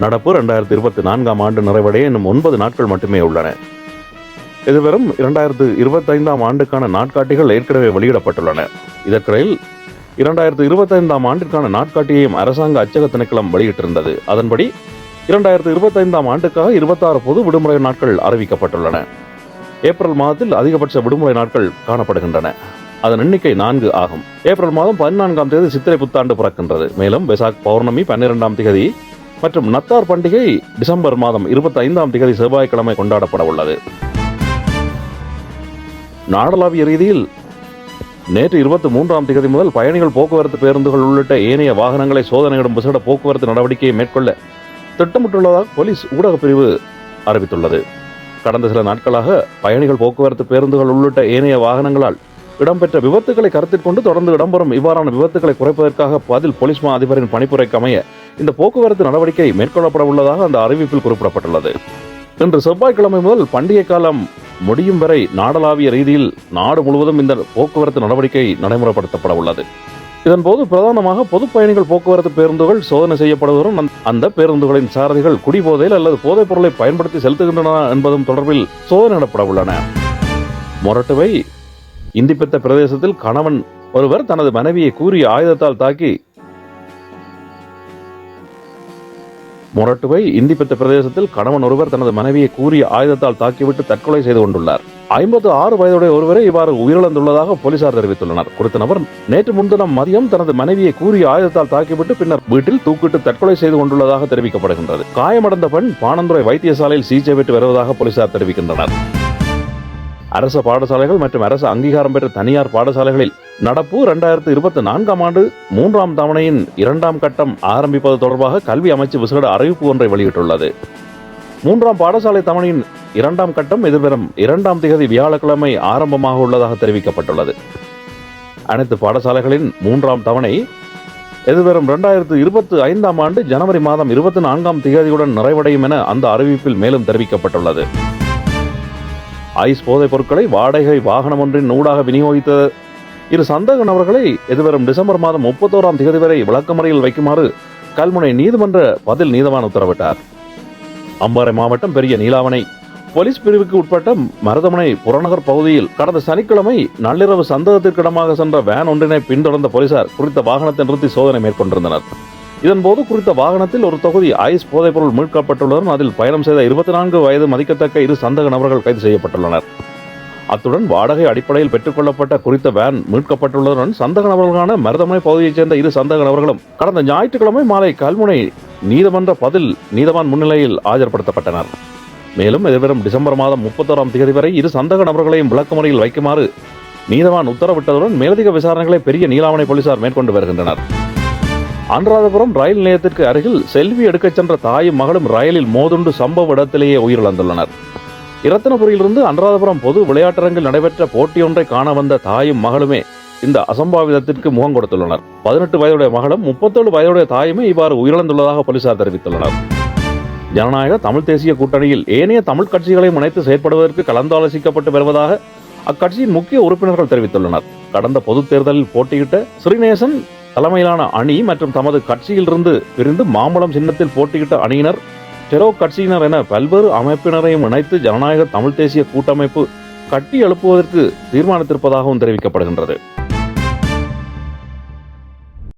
நடப்பு இரண்டாயிரத்தி இருபத்தி நான்காம் ஆண்டு நிறைவடைய இன்னும் ஒன்பது நாட்கள் மட்டுமே உள்ளன. இதுவரும் இரண்டாயிரத்து இருபத்தைந்தாம் ஆண்டுக்கான நாட்காட்டிகள் ஏற்கனவே வெளியிடப்பட்டுள்ளன. இதற்கிடையில் இரண்டாயிரத்து இருபத்தைந்தாம் ஆண்டிற்கான நாட்காட்டியையும் அரசாங்க அச்சக திணைக்களம் வெளியிட்டிருந்தது. அதன்படி இரண்டாயிரத்து இருபத்தைந்தாம் ஆண்டுக்காக இருபத்தாறு பொது விடுமுறை நாட்கள் அறிவிக்கப்பட்டுள்ளன. ஏப்ரல் மாதத்தில் அதிகபட்ச விடுமுறை நாட்கள் காணப்படுகின்றன. அதன் எண்ணிக்கை நான்கு ஆகும். ஏப்ரல் மாதம் பதினான்காம் தேதி சித்திரை புத்தாண்டு பிறக்கின்றது. மேலும் வெசாக் பௌர்ணமி பன்னிரெண்டாம் திகதி மற்றும் நத்தார் பண்டிகை டிசம்பர் மாதம் இருபத்தி ஐந்தாம் திகதி செவ்வாய்க்கிழமை கொண்டாடப்பட உள்ளது. நாடளாவிய ரீதியில் நேற்று இருபத்தி மூன்றாம் தேதி முதல் பயணிகள் போக்குவரத்து பேருந்துகள் உள்ளிட்ட ஏனைய வாகனங்களை சோதனையிடும் விசேட போக்குவரத்து நடவடிக்கையை மேற்கொள்ள திட்டமிட்டுள்ளதாக போலீஸ் ஊடகப் பிரிவு அறிவித்துள்ளது. கடந்த சில நாட்களாக பயணிகள் போக்குவரத்து பேருந்துகள் உள்ளிட்ட ஏனைய வாகனங்களால் இடம்பெற்ற விபத்துக்களை கருத்தில் கொண்டு தொடர்ந்து இடம்பெறும் இவ்வாறான விபத்துக்களை குறைப்பதற்காக பதில் போலீஸ் மா அதிபரின் பணிப்புரைக்கு அமைய இந்த போக்குவரத்து நடவடிக்கை மேற்கொள்ளப்பட உள்ளதாக அந்த அறிவிப்பில் குறிப்பிடப்பட்டுள்ளது. இன்று செவ்வாய்க்கிழமை முதல் பண்டிகை காலம் முடியும் வரை நாடளாவிய ரீதியில் நாடு முழுவதும் இந்த போக்குவரத்து நடவடிக்கை நடைமுறைப்படுத்தப்பட உள்ளது. இதன்போது பிரதானமாக பொது பயணிகள் போக்குவரத்து பேருந்துகள் சோதனை செய்யப்படுவதுடன் அந்த- பேருந்துகளின் சாரதிகள் குடிபோதையில் அல்லது போதைப் பொருளை பயன்படுத்தி செலுத்துகின்றன என்பதும் தொடர்பில் சோதனை நடப்பட உள்ளன. மொரட்டுவை இந்திப்பெத்த பிரதேசத்தில் கணவன் ஒருவர் தனது மனைவியை கூறிய ஆயுதத்தால் தாக்கி மொரட்டுவை இந்திப்பெத்த பிரதேசத்தில் கணவன் ஒருவர் தனது மனைவியை கூறிய ஆயுதத்தால் தாக்கிவிட்டு தற்கொலை செய்து கொண்டுள்ளார். ஐம்பத்து ஆறு வயதுடைய ஒருவரை இவ்வாறு உயிரிழந்துள்ளதாக போலீசார் தெரிவித்துள்ளனர். குறித்த நபர் நேற்று முன்தினம் மதியம் தனது மனைவியை கூறிய ஆயுதத்தால் தாக்கிவிட்டு பின்னர் வீட்டில் தூக்கிட்டு தற்கொலை செய்து கொண்டுள்ளதாக தெரிவிக்கப்படுகின்றது. காயமடைந்த பெண் பாணந்துறை வைத்தியசாலையில் சிகிச்சை பெற்று வருவதாக போலீசார் தெரிவிக்கின்றனர். அரசு பாடசாலைகள் மற்றும் அரசு அங்கீகாரம் பெற்ற தனியார் பாடசாலைகளில் நடப்பு இரண்டாயிரத்து இருபத்தி நான்காம் ஆண்டு மூன்றாம் தவணையின் இரண்டாம் கட்டம் ஆரம்பிப்பது தொடர்பாக கல்வி அமைச்சு விசேட அறிவிப்பு ஒன்றை வெளியிட்டுள்ளது. மூன்றாம் பாடசாலை தவணையின் இரண்டாம் கட்டம் எதிர்வரும் இரண்டாம் தேதி வியாழக்கிழமை ஆரம்பமாக உள்ளதாக தெரிவிக்கப்பட்டுள்ளது. அனைத்து பாடசாலைகளின் மூன்றாம் தவணை எதிர்வரும் இரண்டாயிரத்து இருபத்தி ஐந்தாம் ஆண்டு ஜனவரி மாதம் இருபத்தி நான்காம் தேதியுடன் நிறைவடையும் என அந்த அறிவிப்பில் மேலும் தெரிவிக்கப்பட்டுள்ளது. ஐஸ் போதைப் பொருட்களை வாடகை வாகனம் ஒன்றின் ஊடாக விநியோகித்த இரு சந்தேக நபர்களை எதிர்வரும் டிசம்பர் மாதம் முப்பத்தோராம் தேதி வரை விளக்கமறையில் வைக்குமாறு கல்முனை நீதிமன்ற பதில் நீதவான் உத்தரவிட்டார். அம்பாறை மாவட்டம் பெரிய நீலாவணை. போலீஸ் பிரிவுக்கு உட்பட்ட மருதமனை புறநகர் பகுதியில் கடந்த சனிக்கிழமை நள்ளிரவு சந்தேகத்திற்கிடமாக சென்ற வேன் ஒன்றினை பின்தொடர்ந்த போலீசார் குறித்த வாகனத்தை நிறுத்தி சோதனை மேற்கொண்டிருந்தனர். இதன்போது குறித்த வாகனத்தில் ஒரு தொகுதி ஐஸ் போதைப்பொருள் மீட்கப்பட்டுள்ளதுடன் அதில் பயணம் செய்த இருபத்தி நான்கு வயது மதிக்கத்தக்க இரு சந்தக நபர்கள் கைது செய்யப்பட்டுள்ளனர். அத்துடன் வாடகை அடிப்படையில் பெற்றுக்கொள்ளப்பட்ட குறித்த வேன் மீட்கப்பட்டுள்ளதுடன் சந்தக நபர்களான மருதமனை பகுதியைச் சேர்ந்த இரு சந்தக நபர்களும் கடந்த ஞாயிற்றுக்கிழமை மாலை கல்முனை நீதிமன்ற பதில் நீதவான் முன்னிலையில் ஆஜர்படுத்தப்பட்டனர். மேலும் எதிர்வரும் டிசம்பர் மாதம் முப்பத்தோராம் தேதி வரை இரு சந்தக நபர்களையும் விளக்கமுறையில் வைக்குமாறு நீதவான் உத்தரவிட்டதுடன் மேலதிக விசாரணைகளை பெரிய நீலாவணை போலீசார் மேற்கொண்டு வருகின்றனர். அனுராதபுரம் ரயில் நிலையத்திற்கு அருகில் செல்வி எடுக்கச் சென்ற தாயும் மகளும் ரயிலில் மோதுண்டு சம்பவ இடத்திலேயே உயிரிழந்துள்ளனர். இரத்தினபுரியிலிருந்து அனுராதபுரம் பொது விளையாட்டரங்கில் நடைபெற்ற போட்டியொன்றை காண வந்த தாயும் மகளுமே இந்த அசம்பாவிதத்திற்கு முகம் கொடுத்துள்ளனர். பதினெட்டு வயதுடைய மகளும் முப்பத்தேழு வயதுடைய தாயுமே இவ்வாறு உயிரிழந்துள்ளதாக போலீசார் தெரிவித்துள்ளனர். ஜனநாயக தமிழ் தேசிய கூட்டணியில் ஏனைய தமிழ் கட்சிகளையும் இணைத்து செயற்படுவதற்கு கலந்தாலோசிக்கப்பட்டு வருவதாக அக்கட்சியின் முக்கிய உறுப்பினர்கள் தெரிவித்துள்ளனர். கடந்த பொதுத் தேர்தலில் போட்டியிட்ட ஸ்ரீநேசன் தலைமையிலான அணி மற்றும் தமது கட்சியிலிருந்து பிரிந்து மாம்பழம் சின்னத்தில் போட்டியிட்ட அணியினர் டெரோ கட்சியினர் என பல்வேறு அமைப்பினரையும் இணைத்து ஜனநாயக தமிழ் தேசிய கூட்டமைப்பு கட்டி எழுப்புவதற்கு தீர்மானித்திருப்பதாகவும் தெரிவிக்கப்படுகின்றது.